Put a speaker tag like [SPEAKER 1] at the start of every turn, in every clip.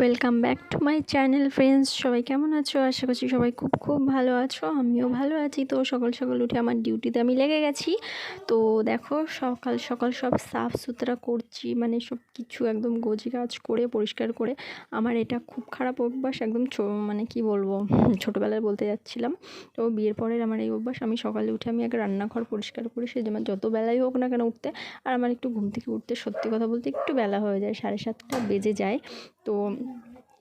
[SPEAKER 1] Welcome back to my channel friends সবাই কেমন আছো? আশা করছি সবাই খুব খুব ভালো আছো, আমিও ভালো আছি। তো সকাল সকাল উঠে আমার ডিউটিতে আমি লেগে গেছি। তো দেখো, সকাল সকাল সব সাফ সুতরা করছি মানে সব কিছু একদম গোজি কাজ করে, পরিষ্কার করে। আমার এটা খুব খারাপ অভ্যাস, একদম মানে কি বলব, ছোটোবেলায় বলতে যাচ্ছিলাম। তো বিয়ের পরের আমার এই অভ্যাস, আমি সকালে উঠে আমি আগে রান্নাঘর পরিষ্কার করি সে যেমন যত বেলাই হোক না কেন উঠতে। আর আমার একটু ঘুম থেকে উঠতে সত্যি কথা বলতে একটু বেলা হয়ে যায়, সাড়ে সাতটা বেজে যায়। তো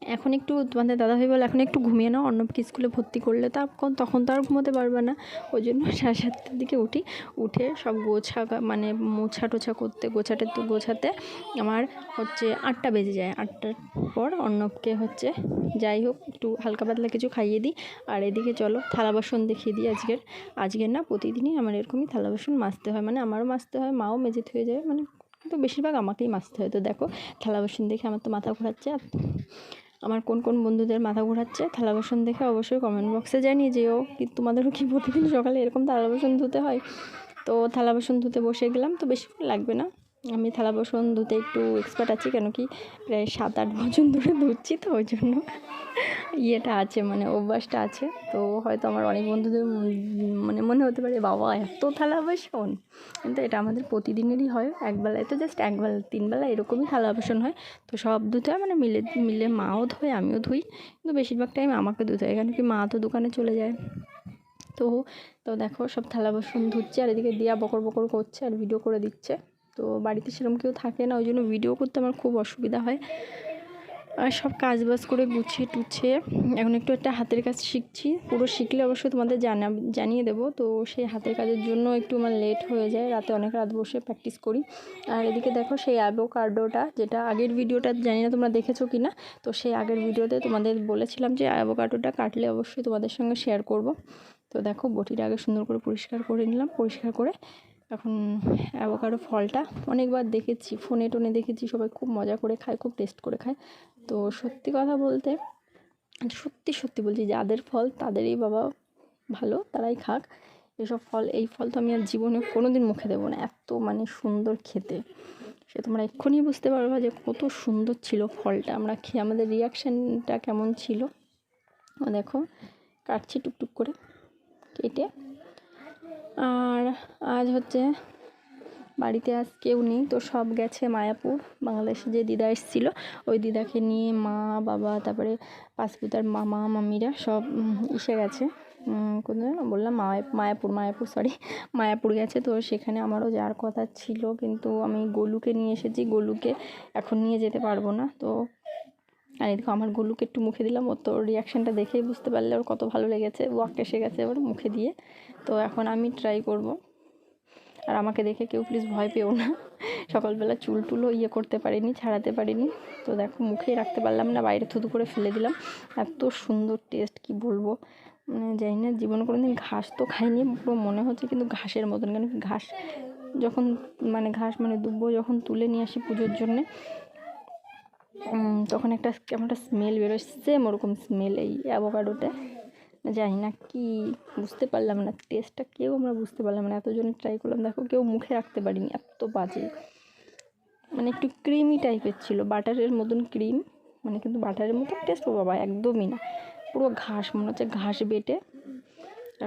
[SPEAKER 1] এখন একটু তোমাদের দাদাভাই বলে, এখন একটু ঘুমিয়ে নাও অর্ণবকে স্কুলে ভর্তি করলে তা তখন তো আর ঘুমোতে পারবে না। ওই জন্য সাড়ে সাতটার দিকে উঠি, উঠে সব গোছা মানে মোছা টোছা করতে গোছাতে তো গোছাতে আমার হচ্ছে আটটা বেজে যায়। আটটার পর অর্ণবকে হচ্ছে যাই হোক, একটু হালকা পাতলা কিছু খাইয়ে দিই। আর এদিকে চলো, থালা বাসন দেখিয়ে দিই আজকের। আজকের না, প্রতিদিনই আমার এরকমই থালা বাসন মাজতে হয়। মানে আমারও মাজতে হয়, মাও মেজে হয়ে যায়। মানে কিন্তু বেশিরভাগ আমাকেই মাজতে হয়। তো দেখো থালা বাসন দেখে আমার তো মাথা ঘোরাচ্ছে। আমার কোন কোন বন্ধুদের মাথা ঘোরাচ্ছে থালা বাসন দেখে অবশ্যই কমেন্ট বক্সে জানিয়ে যেও কি তোমাদেরও কী প্রতিদিন সকালে এরকম থালা বাসন ধুতে হয়? তো থালা বাসন ধুতে বসে গেলাম, তো বেশিক্ষণ লাগবে না। আমি থালা বাসন ধুতে একটু এক্সপার্ট আছি, কেন কি প্রায় সাত আট বছর ধরে ধুচ্ছি তো, ওই জন্য ইয়েটা আছে মানে অভ্যাসটা আছে। তো হয়তো আমার অনেক বন্ধুদের মানে মনে হতে পারে, বাবা, এত থালা বাসন? কিন্তু এটা আমাদের প্রতিদিনেরই হয়, একবেলায় তো জাস্ট একবেলা, তিনবেলা এরকমই থালা বাসন হয়। তো সব ধুতে হয় মানে মিলে মিলে মাও ধোয়, আমিও ধুই। কিন্তু বেশিরভাগ টাইম আমাকে ধুতে হয়, কেন কি মা তো দোকানে চলে যায়। তো তো দেখো, সব থালা বাসন ধুচ্ছে, আর এদিকে দিয়া বকর বকর করছে, আর ভিডিও করে দিচ্ছে। তো বাড়িতে সেরকম কেউ থাকে না ওই জন্য ভিডিও করতে আমার খুব অসুবিধা হয়। আর সব কাজ বাজ করে গুছিয়ে টুছিয়ে, এখন একটু একটা হাতের কাজ শিখছি। পুরো শিখলে অবশ্যই তোমাদের জানা, জানিয়ে দেবো। তো সেই হাতের কাজের জন্য একটু আমার লেট হয়ে যায়, রাতে অনেক রাত বসে প্র্যাকটিস করি। আর এদিকে দেখো সেই অ্যাভোকার্ডোটা যেটা আগের ভিডিওটা জানি না তোমরা দেখেছ কি না তো সেই আগের ভিডিওতে তোমাদের বলেছিলাম যে অ্যাভোকার্ডোটা কাটলে অবশ্যই তোমাদের সঙ্গে শেয়ার করব। তো দেখো বটিটা আগে সুন্দর করে পরিষ্কার করে নিলাম, পরিষ্কার করে এখন অ্যাভোকাডো ফলটা অনেকবার দেখেছি, ফোনে টোনে দেখেছি, সবাই খুব মজা করে খায়, খুব টেস্ট করে খায়। তো সত্যি কথা বলতে, সত্যি সত্যি বলছি, যাদের ফল তাদেরই বাবা ভালো, তারাই খাক। এসব ফল, এই ফল তো আমি আর জীবনে কোনো দিন মুখে দেবো না, এত মানে সুন্দর খেতে। সে তোমরা এক্ষুনি বুঝতে পারবা যে কত সুন্দর ছিল ফলটা। আমরা খেয়ে, আমাদের রিয়াকশানটা কেমন ছিল? দেখো, কাটছি টুকটুক করে, কেটে আর আজ হচ্ছে বাড়িতে আজ কেউ নেই, তো সব গেছে মায়াপুর, বাংলাদেশে যে দিদা এসেছিল, ওই দিদাকে নিয়ে মা, বাবা, তারপরে পাসপুতার মামা, মামিরা সব এসে গেছে। কোথায় বললাম মায়াপুর মায়াপুর সরি মায়াপুর গেছে, তো সেখানে আমারও যাওয়ার কথা ছিল, কিন্তু আমি গোলুকে নিয়ে এসেছি, গোলুকে এখন নিয়ে যেতে পারব না, তো আর এদিকে আমার গুলুকে একটু মুখে দিলাম ওর তো রিয়াকশানটা দেখেই বুঝতে পারলে ওর কত ভালো লেগেছে। ওয়াক এসে গেছে এবার মুখে দিয়ে। তো এখন আমি ট্রাই করব। আর আমাকে দেখে কেউ প্লিজ ভয় পেও না। সকালবেলা চুল টুলও ইয়ে করতে পারিনি, ছাড়াতে পারিনি। তো দেখো মুখেই রাখতে পারলাম না, বাইরে থুতু করে ফেলে দিলাম। এত সুন্দর টেস্ট কি বলব? মানে জানি না, জীবনে কোনো দিন ঘাস তো খাইনি, পুরো মনে হচ্ছে কিন্তু ঘাসের মতন। কেন ঘাস যখন মানে ঘাস মানে দুব্বো যখন তুলে নিয়ে আসি পুজোর জন্যে তখন একটা কেমন একটা স্মেল বেরোয় সেম ওরকম স্মেল এই অ্যাভোকাডোটা জানি না কি, বুঝতে পারলাম না টেস্টটা কেউ আমরা বুঝতে পারলাম না। এতজন ট্রাই করলাম, দেখো কেউ মুখে রাখতে পারিনি, এত বাজে। মানে একটু ক্রিমি টাইপের ছিল, বাটারের মতন ক্রিম মানে কিন্তু বাটারের মতন টেস্ট ও বাবা, একদমই না। পুরো ঘাস, মনে হচ্ছে ঘাস বেটে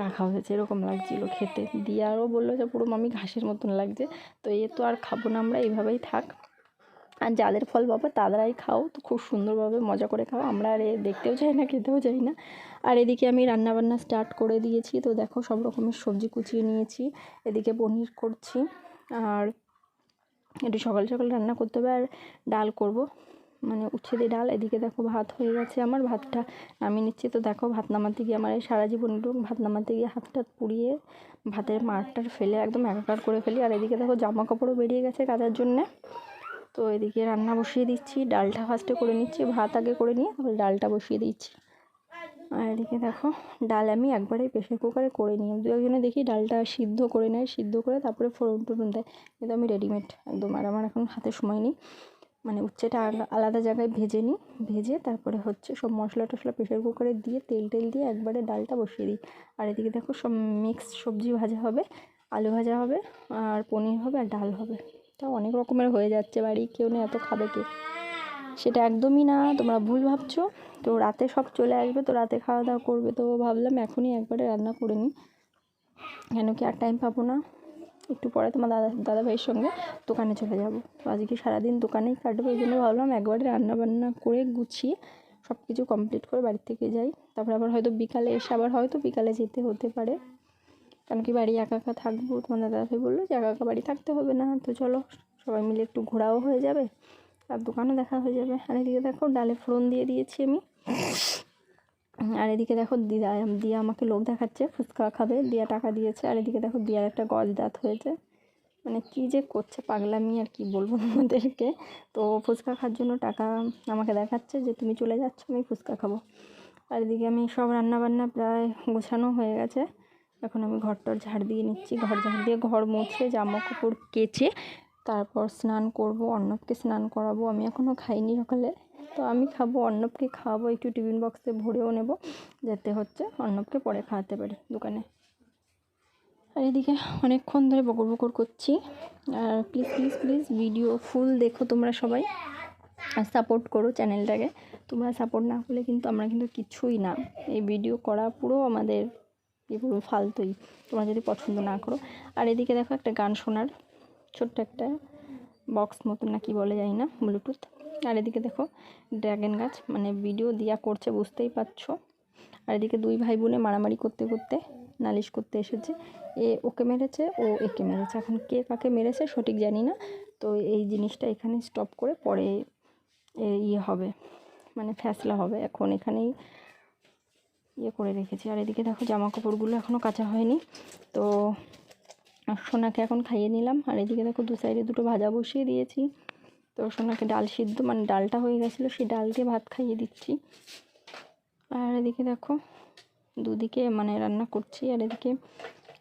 [SPEAKER 1] রাখা হয়েছে, এরকম লাগছিল খেতে। দিয়ে আরও বলল যে, পুরো মামি ঘাসের মতন লাগছে, তো এ তো আর খাব না, আমরা এইভাবেই থাক। আর যাদের ফল পাবে তারাই খাও, তো খুব সুন্দরভাবে মজা করে খাও। আমরা আর দেখতেও চাই না, খেতেও চাই না। আর এদিকে আমি রান্নাবান্না স্টার্ট করে দিয়েছি, তো দেখো সব রকমের সবজি কুচিয়ে নিয়েছি, এদিকে পনির করছি, আর একটু সকাল সকাল রান্না করতে হবে, আর ডাল করব। মানে উচ্ছে দিয়ে ডাল, এদিকে দেখো ভাত হয়ে গেছে আমার, ভাতটা নামিয়ে নিচ্ছি। তো দেখো ভাত নামাতে গিয়ে আমার সারা জীবন ভাত নামাতে গিয়ে হাতটা পুড়িয়ে ভাতের মারটার ফেলে একদম একাকার করে ফেলি। আর এদিকে দেখো জামা কাপড়ও বেরিয়ে গেছে কাচার জন্যে। তো এদিকে রান্না বসিয়ে দিচ্ছি। ডালটা ফার্স্টে করে নিচ্ছি, ভাত আগে করে নিয়ে তারপরে ডালটা বসিয়ে দিচ্ছি। আর এদিকে দেখো, ডাল আমি একবারে প্রেশার কুকারে করে নিই দু একজনে দেখি ডালটা সিদ্ধ করে নেয়, সিদ্ধ করে তারপরে ফোড়ন টোড়ন দেয়। কিন্তু আমি রেডিমেড একদম, আর আমার এখন হাতে সময় নেই। মানে উচ্ছেটা আলাদা জায়গায় ভেজে নিই, ভেজে তারপরে হচ্ছে সব মশলা টশলা প্রেশার কুকারে দিয়ে তেল টেল দিয়ে একবারে ডালটা বসিয়ে দিই। আর এদিকে দেখো সব মিক্স সবজি ভাজা হবে, আলু ভাজা হবে, আর পনির হবে, আর ডাল হবে। তা অনেক রকমের হয়ে যাচ্ছে বাড়ি, কেউ নেই এত খাবে কে? সেটা একদমই না, তোমরা ভুল ভাবছ। তো রাতে সব চলে আসবে, তো রাতে খাওয়া দাওয়া করবে। তো ভাবলাম এখনই একবারে রান্না করে নিই। কেন কি আর টাইম পাবো না? একটু পরে তোমার দাদা দাদা ভাইয়ের সঙ্গে দোকানে চলে যাব। তো আজকে সারাদিন দোকানেই কাটবে ওই জন্য ভাবলাম একবারে রান্না বান্না করে গুছিয়ে সব কিছু কমপ্লিট করে বাড়ি থেকে যাই। তারপরে আবার হয়তো বিকালে এসে, আবার হয়তো বিকালে যেতে হতে পারে। কারণ কি বাড়ি একা একা থাকব? তোমার দাদা ভাই বলল যে একা একা বাড়ি থাকতে হবে না, তো চলো সবাই মিলে একটু ঘোরাও হয়ে যাবে আর দোকানও দেখা হয়ে যাবে। আর এদিকে দেখো ডালে ফোড়ন দিয়ে দিয়েছি আমি। আর এদিকে দেখো দিদা, দিয়া আমাকে লোক দেখাচ্ছে, ফুচকা খাবে, দিয়া টাকা দিয়েছে। আর এদিকে দেখো দিয়ার একটা গজ দাঁত হয়েছে। মানে কী যে করছে পাগলামি আর কি বলব তোমাদেরকে। তো ফুচকা খাওয়ার জন্য টাকা আমাকে দেখাচ্ছে যে তুমি চলে যাচ্ছ, আমি ফুচকা খাব। আর এদিকে আমি সব রান্না বান্না প্রায় গোছানো হয়ে গেছে। এখন আমি ঘরটর ঝাড় দিয়ে নিচ্ছি। ঘর ঝাড় দিয়ে ঘর মুছে জামা কাপড় কেচে তারপর স্নান করব, অর্ণবকে স্নান করাবো। আমি এখনও খাইনি সকালে, তো আমি খাব, অর্ণবকে খাওয়াবো, একটু টিফিন বক্সে ভরেও নেব, যাতে হচ্ছে অর্ণবকে পরে খাওয়াতে পারি দোকানে। আর এদিকে অনেকক্ষণ ধরে বকর বকর করছি। আর please please please video full দেখো তোমরা সবাই। আর সাপোর্ট করো চ্যানেলটাকে তোমরা সাপোর্ট না করলে কিন্তু আমরা কিন্তু কিছুই না। এই ভিডিও করা পুরো আমাদের বলব ফালতুই, তোমরা যদি পছন্দ না করো। আর এদিকে দেখো একটা গান শোনার, ছোট্ট একটা বক্স মতন না কি বলে জানি না ব্লুটুথ আর এদিকে দেখো ড্র্যাগন গাছ মানে ভিডিও দিয়া করছে, বুঝতেই পারছ। আর এদিকে দুই ভাই বোনে মারামারি করতে করতে নালিশ করতে এসেছে। এ ওকে মেরেছে, ও একে মেরেছে। এখন কে কাকে মেরেছে সঠিক জানি না। তো এই জিনিসটা এখানে স্টপ করে পরে ইয়ে হবে মানে ফ্যাসলা হবে। এখন এখানেই ইয়ে করে রেখেছি। আর এদিকে দেখো জামা কাপড়গুলো এখনও কাঁচা হয়নি। তো সোনাকে এখন খাইয়ে নিলাম। আর এদিকে দেখো দু সাইডে দুটো ভাজা বসিয়ে দিয়েছি। তো সোনাকে ডাল সিদ্ধ মানে ডালটা হয়ে গেছিল সেই ডাল দিয়ে ভাত খাইয়ে দিচ্ছি। আর এদিকে দেখো দুদিকে মানে রান্না করছি। আর এদিকে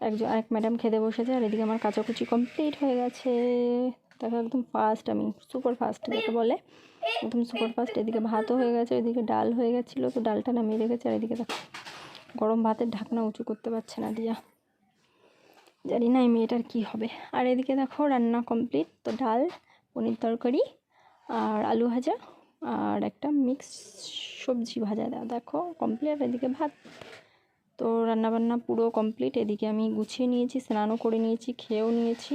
[SPEAKER 1] একজন, আরেক ম্যাডাম খেতে বসেছে। আর এদিকে আমার কাচাকুচি কমপ্লিট হয়ে গেছে। দেখো একদম ফাস্ট আমি সুপার ফাস্ট যাকে বলে। একদম সুপার ফাস্ট এদিকে ভাতও হয়ে গেছে, ওইদিকে ডাল হয়ে গেছিল, তো ডালটা নামিয়ে রেখেছে, আর এদিকে দেখো, গরম ভাতের ঢাকনা উঁচু করতে পারছে না দিয়া। জানি না এই মেয়েটার কী হবে। আর এদিকে দেখো, রান্না কমপ্লিট তো ডাল, পনির তরকারি, আর আলু ভাজা, আর একটা মিক্স সবজি ভাজা দেওয়া দেখো কমপ্লিট এদিকে ভাত। তো রান্নাবান্না পুরো কমপ্লিট এদিকে আমি গুছিয়ে নিয়েছি, স্নানও করে নিয়েছি, খেয়েও নিয়েছি।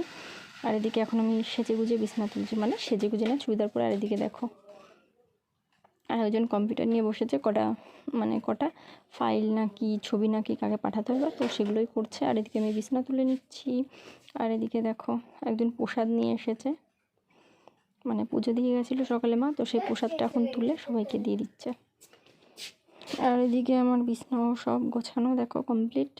[SPEAKER 1] আর এদিকে এখন আমি সেজে গুজে বিছনা তুলছি। মানে সেজে গুজে না, চুড়িদার পরে আর এদিকে দেখো। আর একজন কম্পিউটার নিয়ে বসেছে, কটা মানে কটা ফাইল না কি, ছবি না কি কাকে পাঠাতে হবে, তো সেগুলোই করছে। আর এদিকে আমি বিছনা তুলে নিচ্ছি। আর এদিকে দেখো, একজন প্রসাদ নিয়ে এসেছে। মানে পুজো দিয়ে গেছিল সকালে মা, তো সেই প্রসাদটা এখন তুলে সবাইকে দিয়ে দিচ্ছে। আর এদিকে আমার বিছনাও সব গোছানো, দেখো কমপ্লিট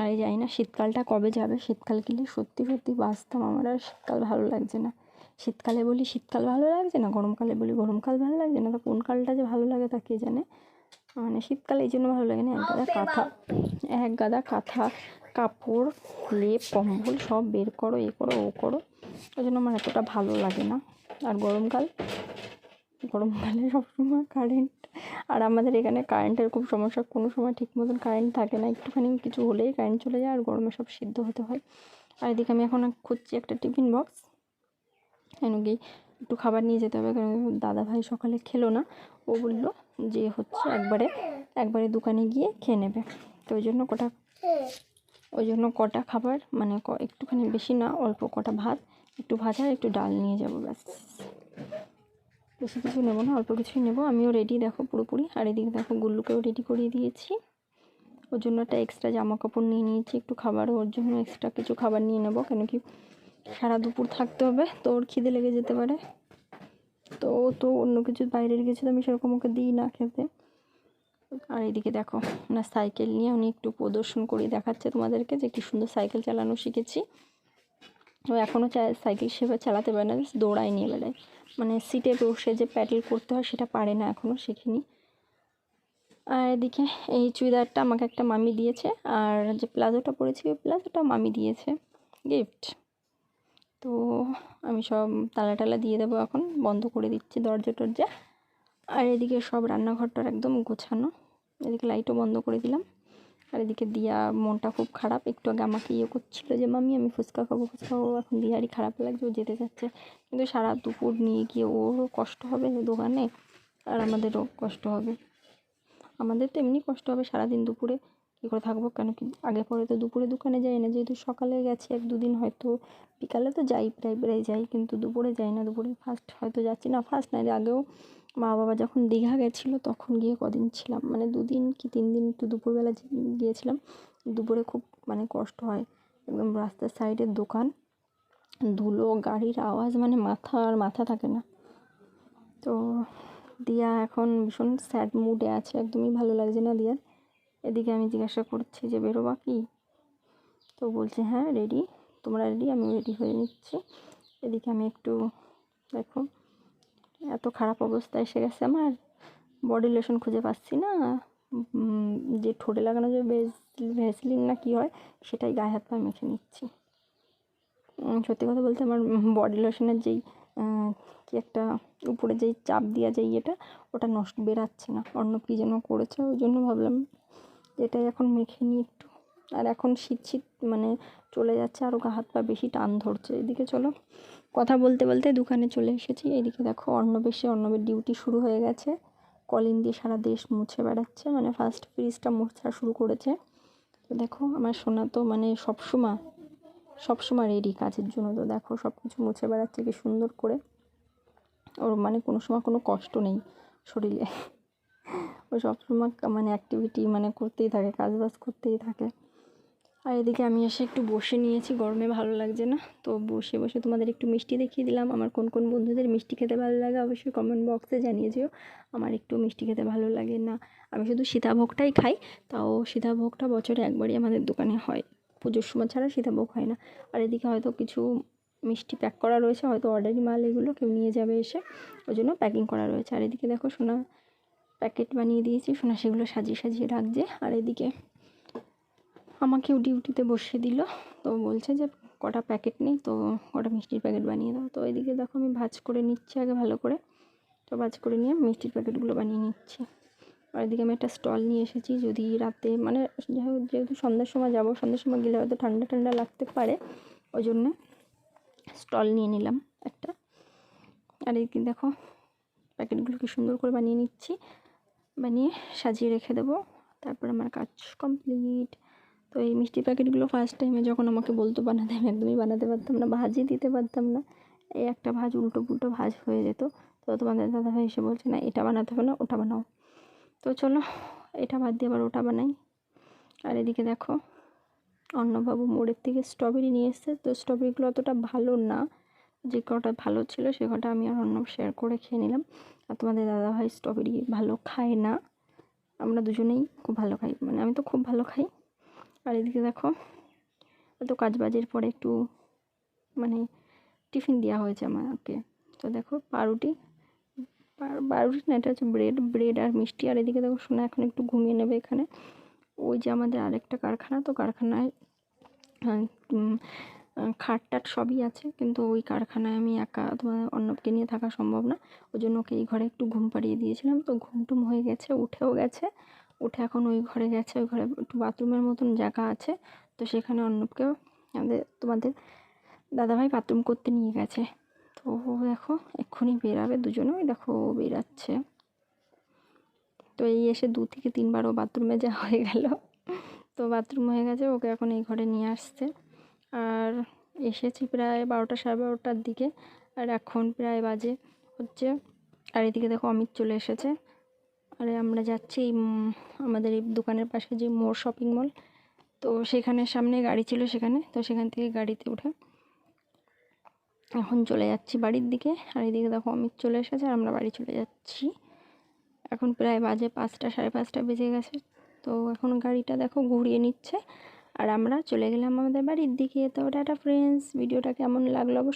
[SPEAKER 1] আর এই জানি না শীতকালটা কবে যাবে শীতকাল গেলে সত্যি সত্যি বাঁচতাম আমার আর শীতকাল ভালো লাগছে না। শীতকালে বলি শীতকাল ভালো লাগছে না গরমকালে বলি গরমকাল ভালো লাগছে না তো কোন কালটা যে ভালো লাগে তা কে জানে? মানে শীতকালে এই জন্য ভালো লাগে না এক গাদা কাঁথা এক গাদা কাঁথা কাপড় লেপ কম্বল সব বের করো এ করো ও করো ওই জন্য আমার এতটা ভালো লাগে না। আর গরমকাল গরমকালে সবসময় কারেন্ট আর আমাদের এখানে কারেন্টের খুব সমস্যা। কোনো সময় ঠিক মতন কারেন্ট থাকে না। একটুখানি কিছু হলেই কারেন্ট চলে যায় আর গরমে সব সিদ্ধ হতে হয়। আর এদিকে আমি এখন খুঁজছি একটা টিফিন বক্স কেন কি একটু খাবার নিয়ে যেতে হবে, কারণ দাদা ভাই সকালে খেলো না। ও বলল যে হচ্ছে একবারে একবারে দোকানে গিয়ে খেয়ে নেবে। তো ওই জন্য কটা, ওই জন্য কটা খাবার মানে একটুখানি বেশি না, অল্প কটা ভাত। একটু ভাজা, একটু ডাল নিয়ে যাব ব্যাস। বেশি কিছু নেব না, অল্প কিছুই নেব। আমিও রেডি দেখো পুরোপুরি। আর এদিকে দেখো গুল্লুকেও রেডি করিয়ে দিয়েছি। ওর জন্য একটা এক্সট্রা জামা কাপড় নিয়ে নিয়েছি, একটু খাবার ওর জন্য এক্সট্রা কিছু খাবার নিয়ে নেব। কেন কি সারা দুপুর থাকতে হবে, তো ওর খিদে লেগে যেতে পারে। তো তো অন্য কিছু বাইরের কিছু তো আমি সেরকম ওকে দিই না খেতে। আর এদিকে দেখো না সাইকেল নিয়ে উনি একটু প্রদর্শন করে দেখাচ্ছে তোমাদেরকে যে কি সুন্দর সাইকেল চালানো শিখেছি। ও এখনও সাইকেল সেভাবে চালাতে পারে না দৌড়ায় নিয়ে বেড়ায়। মানে সিটে বসে যে প্যাডেল করতে হয় সেটা পারে না এখনও, শিখিনি। আর এদিকে এই চুড়িদারটা আমাকে একটা মামি দিয়েছে, আর যে প্লাজোটা পরেছি, ওই প্লাজোটা মামি দিয়েছে। গিফট তো আমি সব তালা টালা দিয়ে দেবো এখন, বন্ধ করে দিচ্ছি দরজা টরজা। আর এদিকে সব রান্নাঘরটার একদম গোছানো। এদিকে লাইটও বন্ধ করে দিলাম। আর এদিকে দিয়া মনটা খুব খারাপ। একটু আগে আমাকে ইয়ে করছিল যে মামি আমি ফুচকা খাব ফুচকা খাব। এখন দিয়ারই খারাপ লাগছে, ও যেতে চাচ্ছে। কিন্তু সারা দুপুর নিয়ে গিয়ে ওরও কষ্ট হবে দোকানে, আর আমাদেরও কষ্ট হবে। আমাদের তো এমনি কষ্ট হবে সারাদিন দুপুরে। কী করে থাকব কেন কি? আগে পরে তো দুপুরে দোকানে যাই না, যেহেতু সকালে গেছি এক দুদিন হয়তো। বিকালে তো যাই, প্রায় প্রায় যাই, কিন্তু দুপুরে যাই না। দুপুরে ফার্স্ট হয়তো যাচ্ছি না ফার্স্ট না আগেও মা বাবা যখন দীঘা গেছিল, তখন গিয়ে কদিন ছিলাম মানে দুদিন কি তিন দিন একটু দুপুরবেলা গিয়েছিলাম, দুপুরে খুব মানে কষ্ট হয়। একদম রাস্তার সাইডের দোকান, ধুলো, গাড়ির আওয়াজ মানে মাথা আর মাথা থাকে না। তো দিয়া এখন ভীষণ স্যাড মুডে আছে, একদমই ভালো লাগছে না দিয়ার। এদিকে আমি জিজ্ঞাসা করছি যে, বেরোবা কি? তো বলছে হ্যাঁ রেডি তোমরা রেডি আমি রেডি হয়ে নিচ্ছি। এদিকে আমি একটু দেখো এত খারাপ অবস্থা এসে গেছে আমার। বডি লোশন খুঁজে পাচ্ছি না। যে ঠোঁটে লাগানো যে ভেসলিন না কি হয়, সেটাই গায়ে হাত পা মেখে নিচ্ছি। সত্যি কথা বলতে আমার বডি লোশনের যেই কি একটা উপরে যেই চাপ দেওয়া যে ইয়েটা, ওটা নষ্ট বেরাচ্ছে না। অন্য কী যেন করেছে, ওই জন্য ভাবলাম এটাই এখন মেখে নিই একটু। আর এখন শীত শীত মানে চলে যাচ্ছে আরও গা হাত পা বেশি টান ধরছে। এদিকে চলো। কথা বলতে বলতে দোকানে চলে এসেছি। এইদিকে দেখো অর্ণব এসে অর্ণবের ডিউটি শুরু হয়ে গেছে। কলিং দিয়ে সারা দেশ মুছে বেড়াচ্ছে। মানে ফার্স্ট ফ্রিজটা মোছা শুরু করেছে। তো দেখো আমার সোনা তো মানে সবসময় সবসময় রেডি কাজের জন্য। তো দেখো সব কিছু মুছে বেড়াচ্ছে কি সুন্দর করে। ওর মানে কোনো সময় কোনো কষ্ট নেই শরীরে। ও সবসময় মানে অ্যাক্টিভিটি মানে করতেই থাকে কাজ বাজ করতেই থাকে। আর এদিকে আমি এসে একটু বসে নিয়েছি, গরমে ভালো লাগছে না। তো বসে বসে তোমাদের একটু মিষ্টি দেখিয়ে দিলাম। আমার কোন কোন বন্ধুদের মিষ্টি খেতে ভালো লাগে অবশ্যই কমেন্ট বক্সে জানিয়ে যেও আমার একটু মিষ্টি খেতে ভালো লাগে না। আমি শুধু সীতাভোগটাই খাই, তাও সীতাভোগটা বছরে একবারই আমাদের দোকানে হয়। পুজোর সময় ছাড়া সীতাভোগ হয় না। আর এদিকে হয়তো কিছু মিষ্টি প্যাক করা রয়েছে, হয়তো অর্ডারি মাল এগুলো কেউ নিয়ে যাবে এসে ওই জন্য প্যাকিং করা রয়েছে। আর এদিকে দেখো সোনা প্যাকেট বানিয়ে দিয়েছি, সোনা সেগুলো সাজিয়ে সাজিয়ে রাখছে। আর এদিকে আমাকেও ডিউটিতে বসিয়ে দিল। তো বলছে যে কটা প্যাকেট নেই, তো কটা মিষ্টির প্যাকেট বানিয়ে দাও। তো এদিকে দেখো আমি ভাজ করে নিচ্ছি আগে ভালো করে। তো ভাজ করে নিয়ে মিষ্টির প্যাকেটগুলো বানিয়ে নিচ্ছি। আর এদিকে আমি একটা স্টল নিয়ে এসেছি, যদি রাতে মানে যেহেতু সন্ধ্যার সময় যাব, সন্ধ্যার সময় গেলে হয়তো ঠান্ডা ঠান্ডা লাগতে পারে। ওই জন্যে স্টল নিয়ে নিলাম একটা। আর এদিকে দেখো প্যাকেটগুলো কি সুন্দর করে বানিয়ে নিচ্ছি। বানিয়ে সাজিয়ে রেখে দেবো। তারপর আমার কাজ কমপ্লিট। তো এই মিষ্টি প্যাকেটগুলো ফার্স্ট টাইমে যখন আমাকে বলতো বানাতে, আমি একদমই বানাতে পারতাম না, ভাজই দিতে পারতাম না। এই একটা ভাজ উল্টো পুল্টো ভাজ হয়ে যেত। তো তোমাদের দাদাভাই এসে বলছে, না, এটা বানাতে হবে না, ওটা বানাও। তো চলো, এটা বাদ দিয়ে আবার ওটা বানাই। আর এদিকে দেখো, অন্নবাবু মোড়ের থেকে স্ট্রবেরি নিয়ে এসছে। তো স্ট্রবেরিগুলো অতটা ভালো না। যে কটা ভালো ছিল, সে কটা আমি আর অন্য শেয়ার করে খেয়ে নিলাম। আর তোমাদের দাদাভাই স্ট্রবেরি ভালো খায় না। আমরা দুজনেই খুব ভালো খাই। মানে আমি তো খুব ভালো খাই। আর এদিকে দেখো তো কাজ বাজের পরে একটু মানে টিফিন দেওয়া হয়েছে আমাকে। তো দেখো, পাউরুটি পাউরুটি না, এটা হচ্ছে ব্রেড ব্রেড আর মিষ্টি। আর এদিকে দেখো, সোনা এখন একটু ঘুমিয়ে নেবে এখানে। ওই যে আমাদের আরেকটা কারখানা, তো কারখানায় খাট টাট সবই আছে। কিন্তু ওই কারখানায় আমি একা, তোমার অন্যকে নিয়ে থাকা সম্ভব না। ওই জন্য ওকে এই ঘরে একটু ঘুম পাড়িয়ে দিয়েছিলাম। তো ঘুম টুম হয়ে গেছে, উঠেও গেছে। উঠে এখন ওই ঘরে গেছে, ওই ঘরে একটু বাথরুমের মতন জায়গা আছে। তো সেখানে অন্যকেও আমাদের, তোমাদের দাদাভাই বাথরুম করতে নিয়ে গেছে। তো ও দেখো এক্ষুনি বেরাবে দুজনে ওই দেখো ও বেরাচ্ছে। তো এই এসে দু থেকে তিনবার ও বাথরুমে যাওয়া হয়ে গেল। তো বাথরুম হয়ে গেছে, ওকে এখন এই ঘরে নিয়ে আসছে। আর এসেছি প্রায় বারোটা সাড়ে বারোটার দিকে। আর এখন প্রায় বাজে হচ্ছে, আর এদিকে দেখো অমিত চলে এসেছে। আরে আমরা যাচ্ছি আমাদের এই দোকানের পাশে যে মোড় শপিং মল তো সেখানে সামনে গাড়ি ছিল সেখানে, তো সেখান থেকে গাড়িতে উঠে এখন চলে যাচ্ছি বাড়ির দিকে। আর এদিকে দেখো অমিত চলে এসেছে আর আমরা বাড়ি চলে যাচ্ছি। এখন প্রায় বাজে পাঁচটা, সাড়ে পাঁচটা বেজে গেছে। তো এখন গাড়িটা দেখো ঘুরিয়ে নিচ্ছে। আর আমরা চলে গেলাম আমাদের বাড়ির দিকে। তো টাটা ফ্রেন্ডস ভিডিওটা কেমন লাগল অবশ্যই